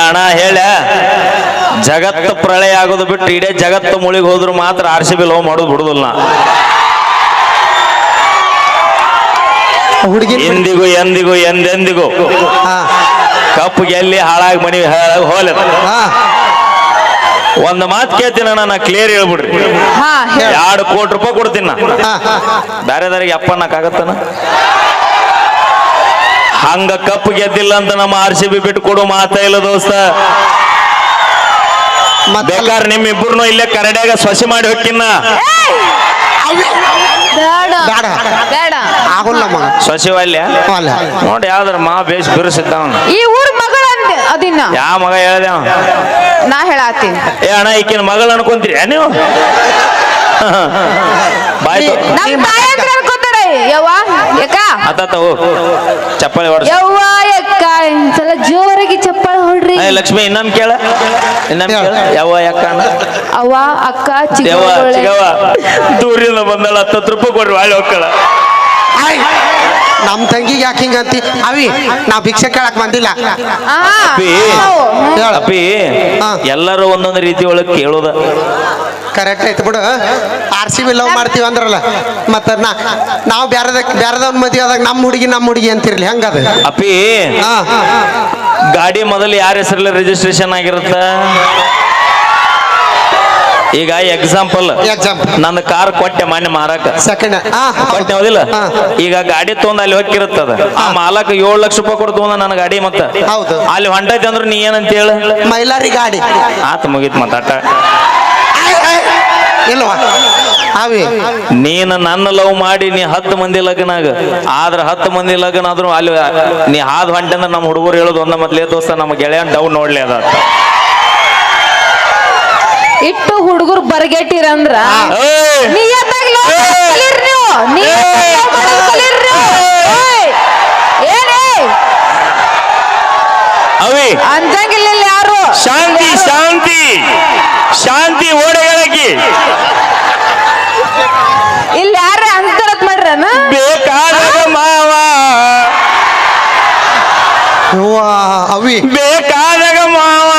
ಅಣ್ಣ ಹೇಳ. ಜಗತ್ತು ಪ್ರಳಯ ಆಗೋದು ಬಿಟ್ಟು ಇಡೇ ಜಗತ್ತು ಮುಳಿಗೆ ಹೋದ್ರು ಮಾತ್ರ ಆರ್ ಸಿ ಬಿ ಲವ್ ಮಾಡೋದು ಬಿಡುದಿಲ್ಲ ನಾ. ಹುಡುಗಿ ಎಂದಿಗೂ ಎಂದಿಗೂ ಎಂದೆಂದಿಗೂ ಹಾ. ಕಪ್ಪು ಗೆಲ್ಲಿ ಹಾಳಾಗಿ ಮನಿ ಹಾಳಾಗಿ ಹೋಲ ಒಂದ್ ಒಂದು ಮಾತು ಕೇಳ್ತೀನಿ ಅಣ್ಣ ನಾ ಕ್ಲಿಯರ್ ಹೇಳ್ಬಿಡ್ರಿ. ಎರಡು ಕೋಟಿ ರೂಪಾಯಿ ಕೊಡ್ತೀನಿ ನಾ. ಹಾ ಬೇರೆದಾರಿಗೆ ಅಪ್ಪನ್ನಕ್ಕಾಗತ್ತನ ಹಂಗ ಕಪ್ ಗೆದ್ದಿಲ್ಲ ಅಂತ ನಮ್ಮ ಆರ್ ಸಿ ಬಿ ಬಿಟ್ಟು ಕೊಡು ಮಾತಾ ಇಲ್ಲ ದೋಸ್ತ. ಮತ್ತೆ ನಿಮ್ ಇಬ್ಬರು ಇಲ್ಲೇ ಕರಡ್ಯಾಗ ಸೊಸೆ ಮಾಡಿ ಹೋಗಿನ್ನ ಬೇಡ. ಬೇಡ. ಬೇಡ. ಆಗುಲ್ಲ ಮಗ. ಸೊಸೆ ಅಲ್ಲ. ನೋಡಿ ಯಾವ್ದಾರ ಮಾ ಬೇಸ್ ಬಿರುಸಿದ್ದ ಅವ್ನು ಈ ಊರ್ ಮಗಳ ಅಂದೆ ಅದಿನ್ನ. ಯಾವ ಮಗ ಹೇಳ್ದೆ ಅವ ನಾ ಹೇಳತ್ತೀನಿ ಏ ಅಣ್ಣ ಈಕಿನ ಮಗಳು ಅನ್ಕೊಂತೀರಿ. ನೀವು? ಬಾಯ್ ನಮ್ ತಾಯಿ ಯವ್ವ ಯಾಕ ಅತ್ತ ಚಪ್ಪಾಳಿ ಹೊಡ್ಸ. ಯವ್ವ ಯಕ್ಕ ಒಂದ್ಸಲ ಜೋರಾಗಿ ಚಪ್ಪಾಳೆ ಹೊಡ್ರಿ. ಏ ಲಕ್ಷ್ಮಿ ಇನ್ನೊಮ್ಮೆ ಕೇಳ? ಇನ್ನೊಮ್ಮೆ ಕೇಳ? ಯಾವ ಯಾಕ ಅವ್ವ ಅಕ್ಕ ಯವ್ವ ಚಿಕ್ಕ ಚಿಗವ ದೂರಿಂದ ಬಂದಳ ಹತ್ತತ್ತು ರೂಪಾಯಿ ಕೊಡ್ರಿ ಒಳ್ಳೆ ಹೋಗ್ಕಳ ಆಯ್ ನಮ್ ತಂಗಿಗೆ ಯಾಕೆ ಹಿಂಗಂತಿ ಅವಿ ನಾ ಭಿಕ್ಷೆ ಕೇಳಕ್ ಬಂದಿಲ್ಲ. ಅಪ್ಪಿ ಹೇಳು. ಅಪ್ಪಿ ಹಾ. ಎಲ್ಲರೂ ಒಂದೊಂದು ರೀತಿ ಒಳಗೆ ಕೇಳೋದ. ಕರೆಕ್ಟ್ ಐತೆ ಬಿಡು. ಆರ್ ಸಿ ಬಿ ಲವ್ ಮಾಡ್ತೀವಿ ಅಂದ್ರಲ್ಲ. ಮತ್ತ ನಾ ನಾವು ಬ್ಯಾರದ ಬ್ಯಾರದವ್ನ ಮದುವೆ ಆದಾಗ ನಮ್ಮ ಹುಡುಗಿ ನಮ್ಮ ಹುಡುಗಿ ಅಂತಿರ್ಲಿ ಹಂಗದ? ಅಪ್ಪಿ ಹಾ. ಗಾಡಿ ಮೊದಲು ಯಾರ ಹೆಸರಲ್ಲಿ ರಿಜಿಸ್ಟ್ರೇಷನ್ ಆಗಿರುತ್ತ? ಈಗ ಎಕ್ಸಾಂಪಲ್. ನನ್ನ ಕಾರ್ ಕೊಟ್ಟೆ ಮಾನ್ಯ ಮಾರಾಕ. ಸೆಕೆಂಡ್ ಕೊಟ್ಟೆ ಹೌದಿಲ್ಲ? ಈಗ ಗಾಡಿ ತೊಗೊಂಡ್ ಅಲ್ಲಿ ಹೋಗಿರುತ್ತದ ಆ ಮಾಲಕ ಏಳು ಲಕ್ಷ ರೂಪಾಯಿ ಕೊಡ್ತು ತೊಗೊಂಡ ನನ್ನ ಗಾಡಿ ಮತ್ತ. ಹೌದು. ಅಲ್ಲಿ ಹೊಂಟೈತಿ ಅಂದ್ರೆ ನೀ ಏನಂತ ಹೇಳಿ ಮೈಲಾರಿ ಗಾಡಿ. ಆತ ಮುಗೀತ್ ಮತ್ತಾಟ ಆಯ್. ಇಲ್ವಾ ಅವಿ ನೀನು ನನ್ನ ಲವ್ ಮಾಡಿ ನೀ ಹತ್ತು ಮಂದಿ ಲಗ್ನಾಗ. ಆದ್ರ ಹತ್ತು ಮಂದಿ ಲಗ್ನ ಆದ್ರೂ ಅಲ್ಲಿ ನೀ ಹಾದ್ ಹೊಂಟೆ ಅಂದ್ರೆ ನಮ್ಮ ಹುಡುಗರು ಹೇಳೋದು ಒಂದ ಮೊದ್ಲೇ ದೋಸ್ತ ನಮ್ಮ ಗೆಳೆಯನ್ ಡೌನ್ ನೋಡ್ಲಿ ಅದ ಇಟ್ಟು ಹುಡುಗರು ಬರ್ಗೆಟ್ಟಿರಂದ್ರ? ಏಯ್! ಯಾರು ಮಾಡೋದ್ ಕಲೀರಿ ನೀವು ನಿಯತ್ತಾಗಿ love ಮಾಡೋದ್ ಕಲೀರಿ ನೀವು. ಏಯ್! ಏನೇ ಅವಿ ಅಂಜಂಗಿಲ್ಲ ಇಲ್ಲಿ ಯಾರು ಶಾಂತಿ ಶಾಂತಿ ಶಾಂತಿ ಓಡೆಗಳಕಿ ಇಲ್ಲಿ ಯಾರೇ ಅಂತಾರತ್ ಮಾಡ್ರನ ಬೇಕಾದಾಗ ಮಾವ ಅವ್ವಾ, ಅವಿ ಬೇಕಾದಾಗ ಮಾವ.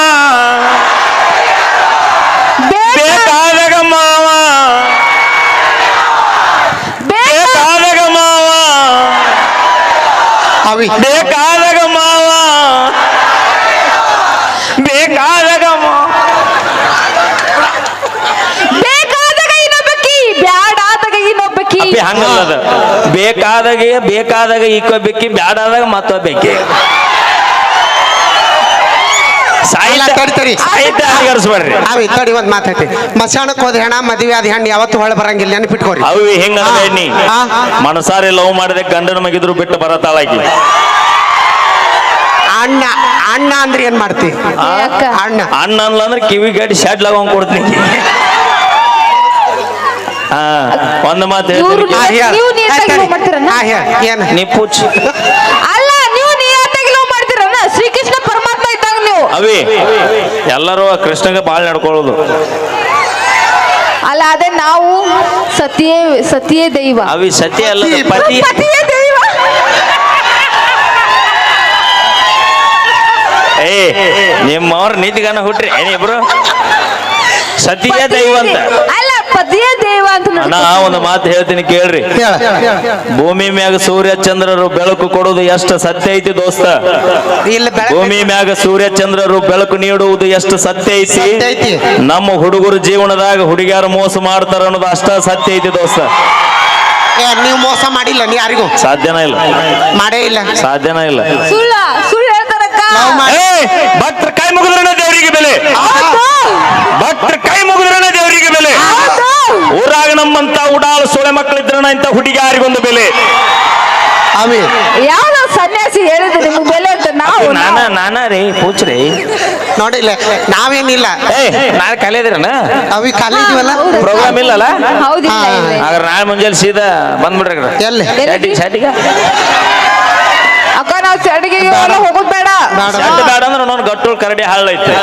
ಬೇಕಾದಾಗ ಮಾವ. ಬೇಕಾದಾಗ ಮಾವ. ಅವಿ. ಬೇಕಾದಾಗ ಮಾವ. ಬೇಕಾದಾಗ ಮಾವ ಬೇಕಾದಾಗ ಇನ್ನೊಬ್ಬಕಿ ಬ್ಯಾಡಾದಾಗ ಇನ್ನೊಬ್ಬಕಿ. ಅಪ್ಪಿ ಹಂಗಲ್ಲದ ಬೇಕಾದಾಗ ಬೇಕಾದಾಗ ಈಕೊಬ್ಬೆಕ್ಕಿ ಬ್ಯಾಡಾದಾಗ ಮತ್ತೊಬ್ಬೆಕ್ಕಿ ಹರಿಗರಿಸ್ಬೇಡ್ರಿ ಅವಿ ತಡಿ ಒಂದ್ ಮಾತೈತಿ ಮಸಾಣಕ್ ಹೋದ ಹೆಣ ಮದ್ವೆ ಆದ ಹೆಣ್ಣು ಯಾವತ್ತು ಹೊಳ ಬರಂಗಿಲ್ಲ ನೆನಪಿಟ್ಕೋರಿ. ಅವಿ ಹೆಂಗ ನೀ? ಆ, ಮನಸಾರಿ ಲವ್ ಮಾಡಿದ್ರೆ ಗಂಡನ ಮಗಿದ್ರು ಬಿಟ್ಟು ಬರತಾಳಾಗಿ ಅಣ್ಣ ಅಣ್ಣ ಅಂದ್ರೆ ಏನ್ ಮಾಡ್ತಿ? ಅಕ್ಕ. ಅಣ್ಣ. ಅಣ್ಣ ಅನ್ಲ ಅಂದ್ರೆ ಕಿವಿ ಗಾಡಿ ಶಾಡ್ ಲಗಂಗ್ ಕೊಡ್ತೀನಿ. ಹಾ ಒಂದು ಮಾತು ಹೇಳ್ತೀನಿ. ಏನ್? ನೀ ಅವಿ ಎಲ್ಲರೂ ಕೃಷ್ಣಗೆ ಬಾಳ್ ನಡ್ಕೊಳ್ಳೋದು. ಅಲ್ಲ ಅದೇ ನಾವು ಸತಿಯೇ ಸತಿಯೇ ದೈವ. ಅವಿ ಸತಿ ಅಲ್ಲ ಪತಿ. ಪತಿಯೇ ದೈವ. ಏ ನಿಮ್ಮವ್ರ ನೀತಿಗಾನ ಹುಟ್ರಿ. ಏನಿಬ್ರು ಸತಿಯೇ ದೈವ ಅಂತ. ಅಲ್ಲ ಪತಿಯೇ ದೇವ ಅಂತ ಅಣ್ಣ ಒಂದು ಮಾತು ಹೇಳ್ತೀನಿ ಕೇಳ್ರಿ. ಭೂಮಿ ಮ್ಯಾಗ ಸೂರ್ಯ ಚಂದ್ರರು ಬೆಳಕು ಕೊಡುವುದು ಎಷ್ಟು ಸತ್ಯ ಐತಿ ದೋಸ್ತ? ಇಲ್ಲ ಭೂಮಿ ಮ್ಯಾಗ ಸೂರ್ಯ ಚಂದ್ರರು ಬೆಳಕು ನೀಡುವುದು ಎಷ್ಟು ಸತ್ಯ ಐತಿ? ಸತ್ಯ ಐತಿ. ನಮ್ಮ ಹುಡುಗರು ಜೀವನದಾಗ ಹುಡುಗಿಯರು ಮೋಸ ಮಾಡ್ತಾರ ಅನ್ನೋದು ಅಷ್ಟ ಸತ್ಯ ಐತಿ ದೋಸ್ತ. ನೀವು ಮೋಸ ಮಾಡಿಲ್ಲ ನೀ ಯಾರಿಗೂ? ಸಾಧ್ಯನ ಇಲ್ಲ. ಮಾಡೇ ಇಲ್ಲ. ಸಾಧ್ಯನ ಇಲ್ಲ. ಸುಳ್ಳ ಸುಳ್ಳು ಹೇಳ್ತಾರಕ್ಕ. ಕೈ ಮುಗಿದ್ರನ ದೇವರಿಗೆ ಬೆಲೆ ಹೌದು, ಭಕ್ತರ ಕೈ ಮುಗಿದ್ರನ ದೇವರಿಗೆ ಬೆಲೆ ಹೌದು. ಊರಾಗ ನಮ್ಮಂತ ಉಡಾಳು ಸೊಳೆ ಇಂತ ಹುಡುಗಿಯಾರಿಗೊಂದು ಬೆಲೆ? ಯಾವ ಸನ್ಯಾಸಿ ಹೇಳಿದ್ರು ನಿಮ್ಗೆ ಬೆಲೆ ಅಂತ ನಾವು ನಾನ ನಾನ ರೀ ಪೂಚ್ರಿ ನೋಡಿಲ್ಲ ನಾವೇನಿಲ್ಲ. ಏ ನಾಳೆ ಕಲಿಯದಿರನ ಅವಿ ಕಾಲಿದೀವಲ್ಲ ಪ್ರೋಗ್ರಾಮ್ ಇಲ್ಲಲ್ಲ? ಹೌದಿಲ್ಲ ಹಾ. ಇಲ್ಲ. ಹಾಗಾದ್ರೆ ನಾಳೆ ಮುಂಜಾನೆ ಸೀದಾ ಬಂದ್ಬಿಡ್ರಿ ಎಲ್ಲಿ? ಅಕ್ಕ ನಾವು ಎಲ್ಲ ಹೋಗೋದ್ ಬೇಡ. ಬೇಡ. ಅಂದ್ರೆ ನಾನು ಗಟ್ಟು ಕರಡಿ ಹಾಳೈತೆ.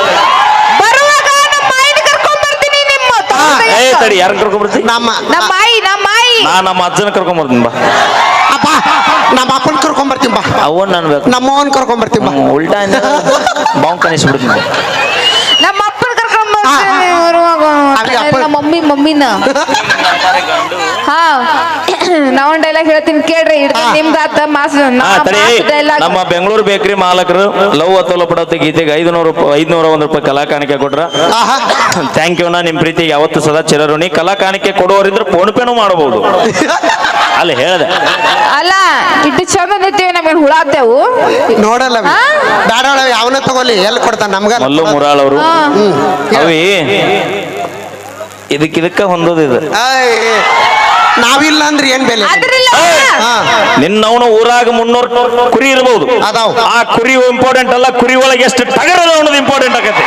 ಬರುವಾಗ ನಮ್ಮ ಮಾಯಿನ ಕರ್ಕೊಂಡ್ ಬರ್ತೀನಿ ನಿಮ್ಮ ತಂದೆ ಏ. ತಡಿ ಯಾರನ್ನ ಕರ್ಕೊಂಡ್ ಬರ್ತಿ? ನಮ್ಮ ನಮ್ಮ ಮಾಯಿ ನಮ್ಮ ನಾ ನಮ್ಮ ಅಜ್ಜನ ಕರ್ಕೊಂಡ್ ಬರ್ತೀನಿ ಬಾ. ಅಪ್ಪ ನಮ್ಮ ಅಪ್ಪನ ಕರ್ಕೊಂಬರ್ತೀನಿ ಬಾ. ಅವನ್ ಅನ್ಬೇಕು ನಮ್ಮ ಅವನ್ ಕರ್ಕೊಂಬರ್ತೀನಿ ಬಾ. ಉಲ್ಟಾ ಬಾಂಕ್ ಕನಿಸ್ಬಿಡ್ತೀನಿ ನಮ್ಮ ಅಪ್ಪನ ಕರ್ಕೊಂಡ್ ಬರ್ತೀನಿ ಮಮ್ಮಿ ಮಮ್ಮಿನ. ಹಾ. ನಾವೊಂದ್ ಡೈಲಾಗ್ ಹೇಳ್ತೀನಿ ಕೇಳ್ರಿ ಹಿಡ್ದು ಹಾ. ನಿಮ್ದಾತ ಮಾಸ್ ಹಾ ತಡಿ. ಡೈಲಾಗ್ ನಮ್ಮ ಬೆಂಗಳೂರು ಬೇಕರಿ ಮಾಲಕರು ಲವ್ ಅತೋಲ ಪಡೋತಿ ಗೀತೆಗೆ ಐದುನೂರು ರೂಪಾಯಿ ಐದ್ನೂರ ಒಂದ್ ರೂಪಾಯಿ ಕಲಾ ಕಾಣಿಕೆ ಕೊಟ್ರ. ಥ್ಯಾಂಕ್ ಯು ನಾ ನಿಮ್ ಪ್ರೀತಿ ಯಾವತ್ತು ಸದಾ ಚಿರಋಣಿ. ಕಲಾ ಕಾಣಿಕೆ ಕೊಡೋರಿದ್ರೆ ಫೋನ್ ಪೇನು ಮಾಡಬಹುದು ಅಲ್ಲಿ ಹೇಳ್ದೆ. ಅಲ್ಲ ಇಟ್ಟು ಚಂದ ನಿಂತೀವಿ ನಮಗೆ ಹುಳಾತೇವು ನೋಡಲ್ಲ? ಬೇಡ ಅವನ ತಗೋಲಿ ಎಲ್ಲಿ ಕೊಡ್ತಾನ ನಮ್ಗ ಮಲ್ಲು ಮುರಾಳ್ ಅವರು. ಅವಿ ಇದಕ್ಕಿದಕ್ಕ ಹೊಂದೋದು ಇದು. ಆಯ್, ನಾವಿಲ್ಲ ಅಂದ್ರೆ ಏನ್ ಬೆಲೆ? ನಿನ್ನವನು ಹಾ ನಿನ್ನವನ ಊರಾಗ ಮುನ್ನೂರ್ ಕುರಿ ಇರಬಹುದು ಅದಾವ್. ಆ ಕುರಿ ಇಂಪಾರ್ಟೆಂಟ್ ಅಲ್ಲ ಕುರಿ ಒಳಗೆ ಎಷ್ಟು ತಗರದ ಅನ್ನೋದು ಇಂಪಾರ್ಟೆಂಟ್ ಆಗತ್ತೆ.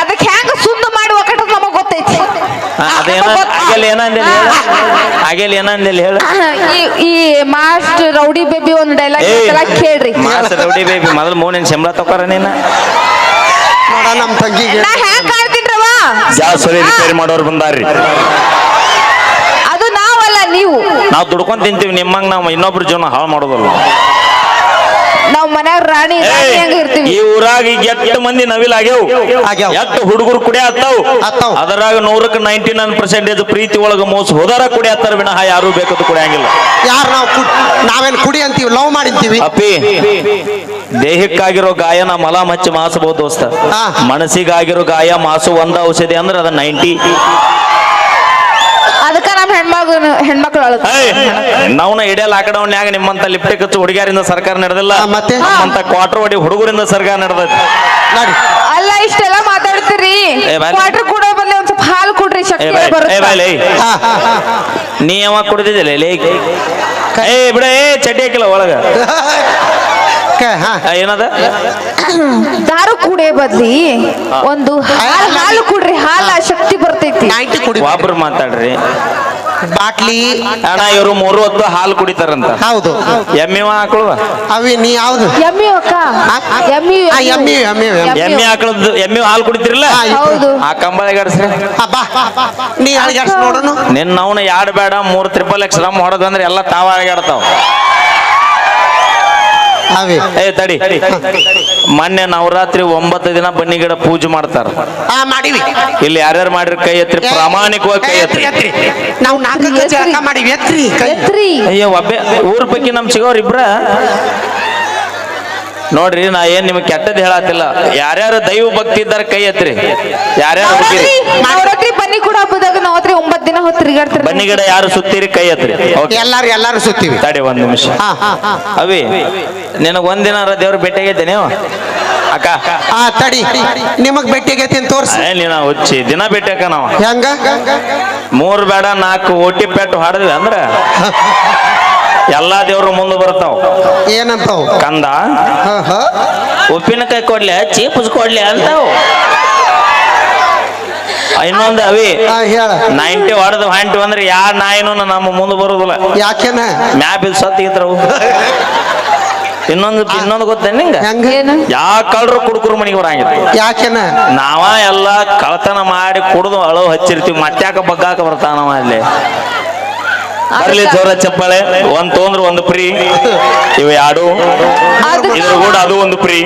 ಅದಕ್ಕೆ ಹೆಂಗ ಸುದ್ದ ಮಾಡುವ ಒಕ್ಕಟ ನಮಗ್ ಗೊತ್ತೈತಿ. ಅದೇ ಅದೇನ? ಆಗಲ್ಲ ಏನಂದಿಲ್ಲ ಹೇಳ? ಆಗಲ್ಲ ಏನಂದಿಲ್ಲ ಹೇಳ? ಈ ಈ ಮಾಸ್ಟರ್ ರೌಡಿ ಬೇಬಿ ಒಂದು ಡೈಲಾಗ್ ಏಯ್ ಕೇಳ್ರಿ. ಮಾಸ ರೌಡಿ ಬೇಬಿ ಮೊದಲು ಮೂನಿನ ಸಂಬಳ ತಗೋರ ನೀನ? ನೋಡ ನಮ್ ತಂಗಿಗೆ ನಾ ಹೆಂಗ್ ಕಾಣ್ತೀನ್ರವ ಜಾಸ್ತಿ ರಿಪೇರಿ ಮಾಡೋರು ಬಂದಾರ್ರಿ. ನಾವಲ್ಲ ನೀವು ನಾವು ದುಡ್ಕೊಂಡ್ ತಿಂತೀವಿ ನಿಮ್ಮಂಗ್ ನಾವು ಇನ್ನೊಬ್ರ ಜೀವನ ಹಾಳು ಮಾಡೋದಲ್ಲ. ನಾವ್ ಮನ್ಯಾಗ ರಾಣಿ ರಾಣಿ ಏಯ್, ಇರ್ತೀವಿ. ಈ ಊರಾಗ ಈಗ ಎಷ್ಟು ಮಂದಿ ನವಿಲ್ ಆಗ್ಯಾವ. ಆಗ್ಯಾವ. ಎಷ್ಟು ಹುಡುಗರು ಕುಡಿ ಹತ್ತಾವ್ ಹತ್ತಾವ್. ಅದರಾಗ ನೂರಕ್ಕೆ ನೈಂಟಿ ನೈನ್ ಪರ್ಸೆಂಟೇಜ್ ಪ್ರೀತಿ ಒಳಗ ಮೋಸ ಹೋದಾರ ಕುಡಿ ಹತ್ತಾರ ವಿನಃ ಯಾರು ಬೇಕದು ಕುಡಿಯಂಗಿಲ್ಲ. ಯಾರು ನಾವು ಕುಡ್ ನಾವೇನ್ ಕುಡಿ ಅಂತೀವಿ ಲವ್ ಮಾಡಿರ್ತೀವಿ? ಅಪ್ಪಿ ದೇಹಕ್ಕಾಗಿರೋ ಗಾಯ ನಾ ಮಲ ಮಚ್ಚಿ ಮಾಸಬಹುದು ದೋಸ್ತ. ಹಾ. ಮನಸ್ಸಿಗಾಗಿರೋ ಗಾಯ ಮಾಸು ಒಂದ ಔಷಧಿ ಅಂದ್ರೆ ಅದ ನೈಂಟಿ. ಅದಕ್ಕ ನಮ್ ಹೆಣ್ಮಗಳು ಹೆಣ್ಮಕ್ಳು ಅಳತ ನಾವ್ನ ಇಡೇ ಲಾಕ್ಡೌನ್ಯಾಗ ನಿಮ್ಮಂತ ಲಿಪ್ಟಿಕ್ ಹಚ್ಚು ಹುಡುಗಿಯರಿಂದ ಸರ್ಕಾರ ನಡೆದಿಲ್ಲ. ಮತ್ತೆ? ನಮ್ಮಂತ ಕ್ವಾರ್ಟರ್ ಹೊಡಿ ಹುಡುಗರಿಂದ ಸರ್ಕಾರ ನಡೆದೈತಿ. ನೋಡಿ. ಅಲ್ಲ ಇಷ್ಟೆಲ್ಲ ಮಾತಾಡ್ತೀರಿ. ಕ್ವಾರ್ಟರ್ ಕೂಡ ಬದಲು ಒಂದ್ ಸ್ವಲ್ಪ ಹಾಲು ಕೊಡ್ರಿ ಶಕ್ತಿ ಏ ಬರುತ್ತೆ ನೀ ಯಾವಾಗ ಕುಡಿದಿದ್ದಿಲ್ಲ ಲೇ? ಏ ಬಿಡ ಏ ಚಡ್ಡಿ ಹಾಕಿಲ್ಲ ಒಳಗ. ಕ- ಹಾ. ಏನದ? ದಾರು ಕುಡೆ ಬದ್ಲಿ ಒಂದು ಹಾಲು ಹಾಲು ಕುಡ್ರಿ ಹಾಲ ಶಕ್ತಿ ಬರ್ತೈತಿ. ನೈಟ್ ಕುಡಿ ಒಬ್ರು ಮಾತಾಡ್ರಿ. ಬಾಟ್ಲಿ. ಅಣ್ಣ ಇವರು ಮೂರು ಹೊತ್ತು ಹಾಲು ಕುಡಿತಾರಂತ. ಹೌದು. ಎಮ್ಮೆ ಆಕಳು ಅವಿ ನೀ ಯಾವ್ದು? ಎಮ್ಮಿ ಅಕ್ಕ? ಎಮ್ಮಿ ಆ, ಎಮ್ಮಿ, ಎಮ್ಮಿ, ಎಮ್ಮಿ. ಎಮ್ಮೆ ಆಕಳದ್ದು ಎಮ್ಮೆ ಹಾಲು ಕುಡಿತಿರಲ್ಲ? ಹಾ, ಇಬ್ರು. ಹೌದು. ಆ ಕಂಬಳಿಗಾಡ್ಸ್ರಿ ಆ, ಬಾ ನೀ ಅಳಿಗಾಡ್ಸ್ ನೋಡೋನು ನಿನ್ನ ಅವನು ಯಾಡ್ ಬೇಡ ಮೂರು ತ್ರಿಪಲ್ ಎಕ್ಸ್ ರಮ್ ಹೊಡೆದಂದ್ರೆ ಎಲ್ಲ ತಾವ ಅಳಗಾಡ್ತಾವ ಅವಿ ಏ ತಡಿ. ಮೊನ್ನೆ ನವರಾತ್ರಿ ಒಂಬತ್ತು ದಿನ ಬನ್ನಿ ಗಿಡ ಪೂಜೆ ಮಾಡ್ತಾರ. ಮಾಡಿವಿ. ಇಲ್ಲಿ ಯಾರ್ಯಾರು ಮಾಡಿರ ಕೈ ಎತ್ರಿ? ಪ್ರಾಮಾಣಿಕವಾಗಿ ಕೈ ಎತ್ರಿ. ಎತ್ರಿ ನಾವು ನಾಲ್ಕು ಮಾಡಿವಿ ಎತ್ರಿ. ಕೈ ಎತ್ರಿ ಅಯ್ಯೋ ಒಬ್ಬೆ ಊರ್ ಪೈಕಿ ನಮ್ ಸಿಗೋರ್ ಇಬ್ರ ನೋಡ್ರಿ ನಾ ಏನ್ ನಿಮ್ಗೆ ಕೆಟ್ಟದ್ ಹೇಳತ್ತಿಲ್ಲ ಯಾರ್ಯಾರು ದೈವ ಭಕ್ತಿ ಇದ್ದಾರೆ ಕೈ ಎತ್ರಿ. ಯಾರ್ಯಾರು ಹುಡುಗಿರಿ? ನವರಾತ್ರಿ ಬನ್ನಿ ಕೂಡ ಹಬ್ಬದಾಗ ನವರಾತ್ರಿ ಒಂಬತ್ ದಿನ ಹೊತ್ತು ತಿರುಗಾಡ್ತೀರಿ ಬನ್ನಿ ಗಿಡ ಯಾರು ಸುತ್ತೀರಿ ಕೈ ಎತ್ರಿ. ಓಕೆ. ಎಲ್ಲಾರು ಎಲ್ಲಾರು ಸುತ್ತೀವಿ. ತಡಿ ಒಂದ್ ನಿಮಿಷ. ಹಾ ಹಾ ಹಾ. ಅವಿ ನಿನಗ ಒಂದಿನ ದೇವ್ರ ಭೇಟಿಯಾಗೈತೆ ನೀವು? ಅಕ್ಕ. ಆ ತಡಿ. ನಿಮಗ್ ಭೇಟಿಯಾಗೈತಿ ಅಂತ ತೋರ್ಸಿ. ಏ ನೀನ ಹುಚ್ಚಿ ದಿನ ಅಕ್ಕ ನಾವ. ಹೆಂಗ? ಮೂರ್ ಬೇಡ ನಾಲ್ಕು ಓಟಿ ಪೆಟ್ಟು ಹಾಡಿದ್ವಿ ಅಂದ್ರ? ಎಲ್ಲಾ ದೇವ್ರು ಮುಂದೆ ಬರ್ತಾವ ಏನಂತಾವ್? ಕಂದ. ಹಾ ಹಾ. ಉಪ್ಪಿನಕಾಯಿ ಕೊಡ್ಲಿ ಚೀಪುಸ್ ಕೊಡ್ಲಿ ಅಂತಾವ್. ಇನ್ನೊಂದು ಅವಿ. ನೈಂಟಿ ಹೊಡೆದು ಹಂಟಿ ಅಂದ್ರೆ ಯಾರ ನಾಯಿನೂ ನಮ್ಮ ಮುಂದೆ ಬರುದಿಲ್ಲ. ಯಾಕೆನ? ಮ್ಯಾಪ್ ಇದು ಸತ್ತಿಗಿತ್ರವು ಇನ್ನೊಂದು ಇನ್ನೊಂದು ಗೊತ್ತೇನ್ ನಿಂಗ? ಹೆಂಗ? ಏನು? ಯಾ ಕಳ್ರು ಕುಡುಕರು ಮನೆಗೆ ಬರಂಗಿಲ್ಲ. ಯಾಕೆನ? ನಾವ ಎಲ್ಲ ಕಳತನ ಮಾಡಿ ಕುಡಿದು ಅಳು ಹಚ್ಚಿರ್ತೀವಿ ಮತ್ತ್ಯಾಕ ಬಗ್ಗಾಕ ಬರ್ತಾನವ ಅಲ್ಲಿ. ಬರ್ಲಿ ಜೋರ ಚಪ್ಪಾಳೆ. ಒಂದ್ ತೊಂದ್ರ ಒಂದು ಫ್ರೀ. ಇವ ಯಾಡು? ಇದ್ರ ಕೂಡ ಅದು ಒಂದು ಫ್ರೀ.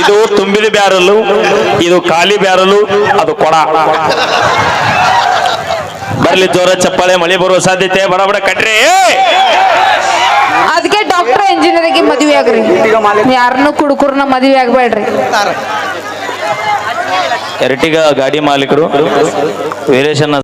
ಇದು ತುಂಬಿದ ಬ್ಯಾರಲು ಇದು ಖಾಲಿ ಬ್ಯಾರಲು ಅದು ಕೊಡ. ಬರ್ಲಿ ಜೋರ ಚಪ್ಪಾಳೆ ಮಳೆ ಬರುವ ಸಾಧ್ಯತೆ ಬಡ ಬಡ ಕಟ್ರಿ ಅದಕ್ಕೆ ಡಾಕ್ಟರ್ ಇಂಜಿನಿಯರಿಗೆ ಮದುವೆ ಆಗ್ರಿ. ಯಾರನ್ನು ಕುಡುಕರ್ನ ಮದುವೆ ಆಗ್ಬೇಡ್ರಿ. ಎರಟಿಗ ಗಾಡಿ ಮಾಲೀಕರು ವೀರೇಶನ್ನ